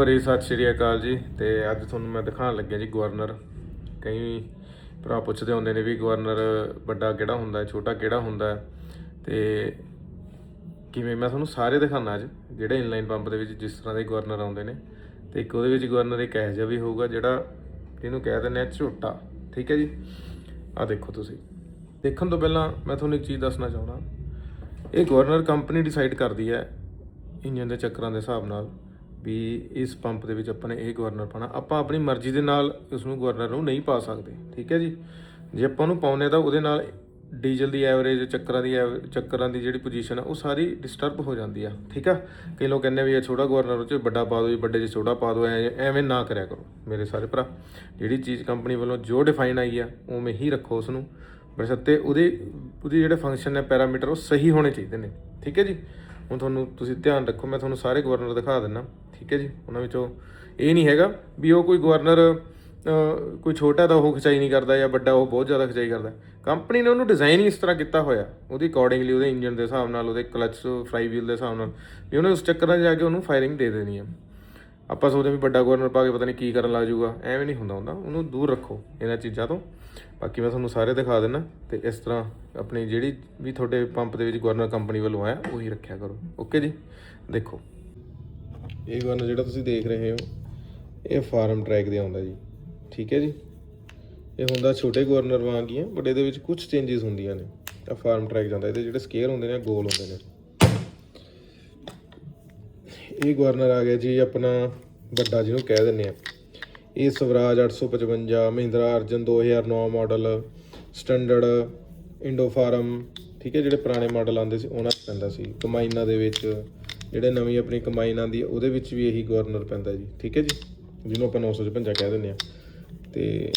ਪਰੀ ਸਤਿ ਸ਼੍ਰੀ ਅਕਾਲ ਜੀ, ਤੇ ਅੱਜ ਤੁਹਾਨੂੰ ਮੈਂ ਦਿਖਾਉਣ ਲੱਗਿਆ ਜੀ ਗਵਰਨਰ। ਕਈ ਭਰਾ ਪੁੱਛਦੇ ਹੁੰਦੇ ਨੇ ਵੀ ਗਵਰਨਰ ਵੱਡਾ ਕਿਹੜਾ ਹੁੰਦਾ ਹੈ, ਛੋਟਾ ਕਿਹੜਾ ਹੁੰਦਾ ਹੈ? ਤੇ ਕਿਵੇਂ, ਮੈਂ ਤੁਹਾਨੂੰ ਸਾਰੇ ਦਿਖਾਉਣਾ ਅੱਜ, ਜਿਹੜੇ ਇਨਲਾਈਨ ਪੰਪ ਦੇ ਵਿੱਚ ਜਿਸ ਤਰ੍ਹਾਂ ਦੇ ਗਵਰਨਰ ਆਉਂਦੇ ਨੇ। ਤੇ ਇੱਕ ਉਹਦੇ ਵਿੱਚ ਗਵਰਨਰ ਇੱਕ ਇਹੋ ਜਿਹਾ ਵੀ ਹੋਊਗਾ, ਜਿਹੜਾ ਜਿਹਨੂੰ ਕਹਿ ਦਿੰਦੇ ਆ ਝੋਟਾ। ਠੀਕ ਹੈ ਜੀ? ਆ ਦੇਖੋ ਤੁਸੀਂ। ਦੇਖਣ ਤੋਂ ਪਹਿਲਾਂ ਮੈਂ ਤੁਹਾਨੂੰ ਇੱਕ ਚੀਜ਼ ਦੱਸਣਾ ਚਾਹੁੰਦਾ। ਇਹ ਗਵਰਨਰ ਕੰਪਨੀ ਡਿਸਾਈਡ ਕਰਦੀ ਹੈ ਇੰਜਨ ਦੇ ਚੱਕਰਾਂ ਦੇ ਹਿਸਾਬ ਨਾਲ। ਵੀ ਇਸ ਪੰਪ ਦੇ ਵਿੱਚ ਆਪਾਂ ਨੇ ਇਹ ਗਵਰਨਰ ਪਾਣਾ ਆਪਾਂ ਆਪਣੀ ਮਰਜ਼ੀ ਦੇ ਨਾਲ ਉਸ ਨੂੰ ਗਵਰਨਰ ਨੂੰ ਨਹੀਂ ਪਾ ਸਕਦੇ, ਠੀਕ ਹੈ ਜੀ? ਜੇ ਆਪਾਂ ਉਹਨੂੰ ਪਾਉਨੇ ਤਾਂ ਉਹਦੇ ਨਾਲ ਡੀਜ਼ਲ ਦੀ ਐਵਰੇਜ, ਚੱਕਰਾਂ ਦੀ ਐਵ- ਚੱਕਰਾਂ ਦੀ ਜਿਹੜੀ ਪੋਜੀਸ਼ਨ ਆ, ਉਹ ਸਾਰੀ ਡਿਸਟਰਬ ਹੋ ਜਾਂਦੀ ਆ, ਠੀਕ ਆ? ਕਈ ਲੋਕ ਕਹਿੰਦੇ ਵੀ ਇਹ ਛੋਟਾ ਗਵਰਨਰ ਉਹ 'ਚ ਵੱਡਾ ਪਾ ਦਿਓ ਜੀ, ਵੱਡੇ 'ਚ ਛੋਟਾ ਪਾ ਦਿਓ ਐਵੇਂ ਨਾ ਕਰਿਆ ਕਰੋ, ਮੇਰੇ ਸਾਰੇ ਭਰਾ। ਜਿਹੜੀ ਚੀਜ਼ ਕੰਪਨੀ ਵੱਲੋਂ ਜੋ ਡਿਫਾਈਨ ਆਈ ਆ, ਉਵੇਂ ਹੀ ਰੱਖੋ ਉਸ ਨੂੰ ਬਸ਼ੱਤੇ ਉਹਦੇ ਉਹਦੇ ਜਿਹੜੇ ਫੰਕਸ਼ਨ ਨੇ, ਪੈਰਾਮੀਟਰ ਉਹ ਸਹੀ ਹੋਣੇ ਚਾਹੀਦੇ ਨੇ, ਠੀਕ ਹੈ ਜੀ? ਹੁਣ ਤੁਹਾਨੂੰ ਤੁਸੀਂ ਧਿਆਨ ਰੱਖੋ, ਮੈਂ ਤੁਹਾਨੂੰ ਸਾਰੇ ਗਵਰਨਰ ਦਿਖਾ ਦਿੰਨਾ ਠੀਕ ਹੈ ਜੀ? ਉਹਨਾਂ ਵਿੱਚੋਂ ਇਹ ਨਹੀਂ ਹੈਗਾ ਵੀ ਉਹ ਕੋਈ ਗਵਰਨਰ ਕੋਈ ਛੋਟਾ ਦਾ ਉਹ ਖਿਚਾਈ ਨਹੀਂ ਕਰਦਾ ਜਾਂ ਵੱਡਾ ਉਹ ਬਹੁਤ ਜ਼ਿਆਦਾ ਖਿਚਾਈ ਕਰਦਾ। ਕੰਪਨੀ ਨੇ ਉਹਨੂੰ ਡਿਜ਼ਾਈਨ ਹੀ ਇਸ ਤਰ੍ਹਾਂ ਕੀਤਾ ਹੋਇਆ। ਉਹਦੀ ਅਕੋਰਡਿੰਗਲੀ ਉਹਦੇ ਇੰਜਨ ਦੇ ਹਿਸਾਬ ਨਾਲ, ਉਹਦੇ ਕਲਚ ਫਲਾਈ ਵੀਲ ਦੇ ਹਿਸਾਬ ਨਾਲ, ਵੀ ਉਹਨੇ ਉਸ ਚੱਕਰਾਂ 'ਚ ਜਾ ਕੇ ਉਹਨੂੰ ਫਾਇਰਿੰਗ ਦੇ ਦੇਣੀ ਹੈ ਆਪਾਂ ਸੋਚਦੇ ਵੀ ਵੱਡਾ ਗਵਰਨਰ ਪਾ ਕੇ ਪਤਾ ਨਹੀਂ ਕੀ ਕਰਨ ਲੱਗ ਜਾਊਗਾ। ਐਵੇਂ ਨਹੀਂ ਹੁੰਦਾ ਹੁੰਦਾ। ਉਹਨੂੰ ਦੂਰ ਰੱਖੋ ਇਹਨਾਂ ਚੀਜ਼ਾਂ ਤੋਂ। ਬਾਕੀ ਮੈਂ ਤੁਹਾਨੂੰ ਸਾਰੇ ਦਿਖਾ ਦਿੰਨਾ ਤੇ ਇਸ ਤਰ੍ਹਾਂ ਆਪਣੀ ਜਿਹੜੀ ਵੀ ਤੁਹਾਡੇ ਪੰਪ ਦੇ ਵਿੱਚ ਗਵਰਨਰ ਕੰਪਨੀ ਵੱਲੋਂ ਆਇਆ, ਉਹੀ ਰੱਖਿਆ ਕਰੋ। ਓਕੇ ਜੀ? ਦੇਖੋ। ਇਹ ਗਵਰਨਰ ਜਿਹੜਾ ਤੁਸੀਂ ਦੇਖ ਰਹੇ ਹੋ, ਇਹ ਫਾਰਮ ਟਰੈਕ ਦੇ ਆਉਂਦਾ ਜੀ। ਠੀਕ ਹੈ ਜੀ? ਇਹ ਹੁੰਦਾ ਛੋਟੇ ਗਵਰਨਰ ਵਾਂਗ ਹੀ ਹੈ ਬਟ ਇਹਦੇ ਵਿੱਚ ਕੁਝ ਚੇਂਜਸ ਹੁੰਦੀਆਂ ਨੇ। ਤਾਂ ਫਾਰਮ ਟਰੈਕ ਜਾਂਦਾ, ਇਹਦੇ ਜਿਹੜੇ ਸਕੇਅਰ ਹੁੰਦੇ ਨੇ ਗੋਲ ਹੁੰਦੇ ਨੇ। ਇਹ ਗਵਰਨਰ ਆ ਗਿਆ ਜੀ, ਆਪਣਾ ਵੱਡਾ ਜਿਹਨੂੰ ਕਹਿ ਦਿੰਦੇ ਆ। ਇਹ ਸਵਰਾਜ 855 ਮਹਿੰਦਰਾ ਅਰਜਨ 2009 ਮਾਡਲ ਸਟੈਂਡਰਡ ਇੰਡੋ ਫਾਰਮ ਠੀਕ ਹੈ, ਜਿਹੜੇ ਪੁਰਾਣੇ ਮਾਡਲ ਆਉਂਦੇ ਸੀ, ਉਹਨਾਂ 'ਚ ਪੈਂਦਾ ਸੀ। ਕਮਾਈਨਾ ਦੇ ਵਿੱਚ ਜਿਹੜੇ ਨਵੀਂ ਆਪਣੀ ਕੰਬਾਈਨ ਆਉਂਦੀ ਹੈ ਉਹਦੇ ਵਿੱਚ ਵੀ ਇਹੀ ਗਵਰਨਰ ਪੈਂਦਾ ਜੀ, ਠੀਕ ਹੈ ਜੀ? ਜਿਹਨੂੰ ਆਪਾਂ 955 ਕਹਿ ਦਿੰਦੇ ਆ ਤੇ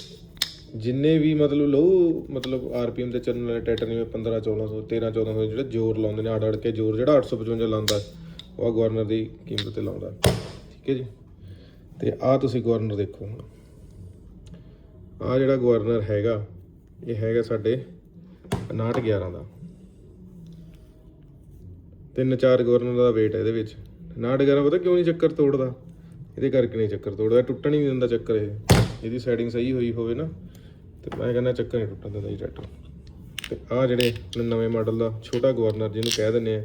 ਜਿੰਨੇ ਵੀ ਮਤਲਬ ਲੋ ਮਤਲਬ ਆਰਪੀਐਮ ਦੇ ਚੱਲਣ ਵਾਲੇ ਟਰੈਕਟਰ ਨੇ 15 1400 13 1400 ਜਿਹੜੇ ਜ਼ੋਰ ਲਾਉਂਦੇ ਨੇ ਅੜ ਅੜ ਕੇ ਜ਼ੋਰ, ਜਿਹੜਾ 855 ਲਾਉਂਦਾ, ਉਹ ਗਵਰਨਰ ਦੀ ਕੀਮਤ ਤੇ ਲਾਉਂਦਾ, ਠੀਕ ਹੈ ਜੀ? ਤੇ ਆਹ ਤੁਸੀਂ ਗਵਰਨਰ ਦੇਖੋ ਹੁਣ। ਆਹ ਜਿਹੜਾ ਗਵਰਨਰ ਹੈਗਾ, ਇਹ ਹੈਗਾ ਸਾਡੇ 5911 ਦਾ। ਤਿੰਨ ਚਾਰ ਗਵਰਨਰ ਦਾ weight ਹੈ ਇਹਦੇ ਵਿੱਚ। 5911 ਪਤਾ ਕਿਉਂ ਨਹੀਂ ਚੱਕਰ ਤੋੜਦਾ? ਇਹਦੇ ਕਰਕੇ ਨਹੀਂ ਚੱਕਰ ਤੋੜਦਾ ਟੁੱਟਣ ਹੀ ਨਹੀਂ ਦਿੰਦਾ ਚੱਕਰ ਇਹ। ਇਹਦੀ ਸੈਟਿੰਗ ਸਹੀ ਹੋਈ ਹੋਵੇ ਨਾ, ਤੇ ਮੈਂ ਕਹਿੰਦਾ ਚੱਕਰ ਨਹੀਂ ਟੁੱਟਣ ਦਿੰਦਾ ਇਹ ਟਰੈਕਟਰ ਤੇ ਆਹ ਜਿਹੜੇ ਨਵੇਂ ਮਾਡਲ ਦਾ ਛੋਟਾ ਗਵਰਨਰ ਜਿਹਨੂੰ ਕਹਿ ਦਿੰਦੇ ਆ,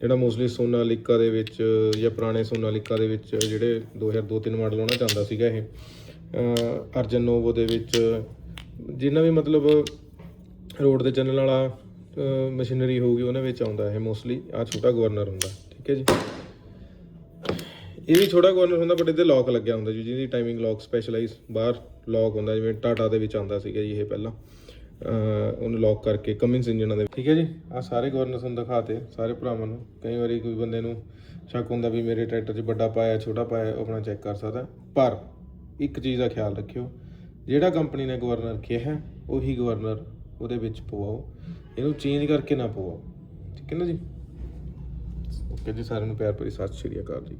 ਜਿਹੜਾ ਮੋਸਟਲੀ ਸੋਨਾਲੀਕਾ ਦੇ ਵਿੱਚ ਜਾਂ ਪੁਰਾਣੇ ਸੋਨਾਲੀਕਾ ਦੇ ਵਿੱਚ ਜਿਹੜੇ 2002-3 ਮਾਡਲ ਉਹਨਾਂ ਚ ਆਉਂਦਾ ਸੀਗਾ ਇਹ। ਅਰਜਨ ਨੋਵੋ ਦੇ ਵਿੱਚ, ਜਿੰਨਾ ਵੀ ਮਤਲਬ ਰੋਡ ਤੇ ਚੱਲਣ ਵਾਲਾ ਮਸ਼ੀਨਰੀ ਹੋਊਗੀ ਉਹਨਾਂ ਵਿੱਚ ਆਉਂਦਾ ਇਹ ਮੋਸਟਲੀ ਆ ਛੋਟਾ ਗਵਰਨਰ ਹੁੰਦਾ, ਠੀਕ ਹੈ ਜੀ? ਇਹ ਵੀ ਛੋਟਾ ਗਵਰਨਰ ਹੁੰਦਾ ਬਟ ਇਹਦੇ ਲੌਕ ਲੱਗਿਆ ਹੁੰਦਾ ਜੀ, ਜਿਹਦੀ ਟਾਈਮਿੰਗ ਲੌਕ ਸਪੈਸ਼ਲਾਈਜ਼ ਬਾਹਰ ਲੌਕ ਹੁੰਦਾ, ਜਿਵੇਂ ਟਾਟਾ ਦੇ ਵਿੱਚ ਆਉਂਦਾ ਸੀਗਾ ਜੀ ਇਹ ਪਹਿਲਾਂ। ਉਹਨੂੰ ਲੌਕ ਕਰਕੇ ਕਮਿੰਸ ਇੰਜਨਾਂ ਦੇ ਠੀਕ ਹੈ ਜੀ? ਆ ਸਾਰੇ ਗਵਰਨਰ ਤੁਹਾਨੂੰ ਦਿਖਾਤੇ, ਸਾਰੇ ਭਰਾਵਾਂ ਨੂੰ। ਕਈ ਵਾਰੀ ਕੋਈ ਬੰਦੇ ਨੂੰ ਸ਼ੱਕ ਹੁੰਦਾ ਵੀ ਮੇਰੇ ਟਰੈਕਟਰ 'ਚ ਵੱਡਾ ਪਾਇਆ, ਛੋਟਾ ਪਾਇਆ, ਉਹ ਆਪਣਾ ਚੈੱਕ ਕਰ ਸਕਦਾ। ਪਰ ਇੱਕ ਚੀਜ਼ ਦਾ ਖਿਆਲ ਰੱਖਿਓ, ਜਿਹੜਾ ਕੰਪਨੀ ਨੇ ਗਵਰਨਰ ਕਿਹਾ, ਉਹੀ ਗਵਰਨਰ ਉਹਦੇ ਵਿੱਚ ਪਵਾਓ। ਇਹਨੂੰ ਚੇਂਜ ਕਰਕੇ ਨਾ ਪਵਾਓ ਠੀਕ ਹੈ ਨਾ ਜੀ? ਓਕੇ ਜੀ, ਸਾਰਿਆਂ ਨੂੰ ਪਿਆਰ ਭਰੀ ਸਤਿ ਸ਼੍ਰੀ ਅਕਾਲ ਜੀ।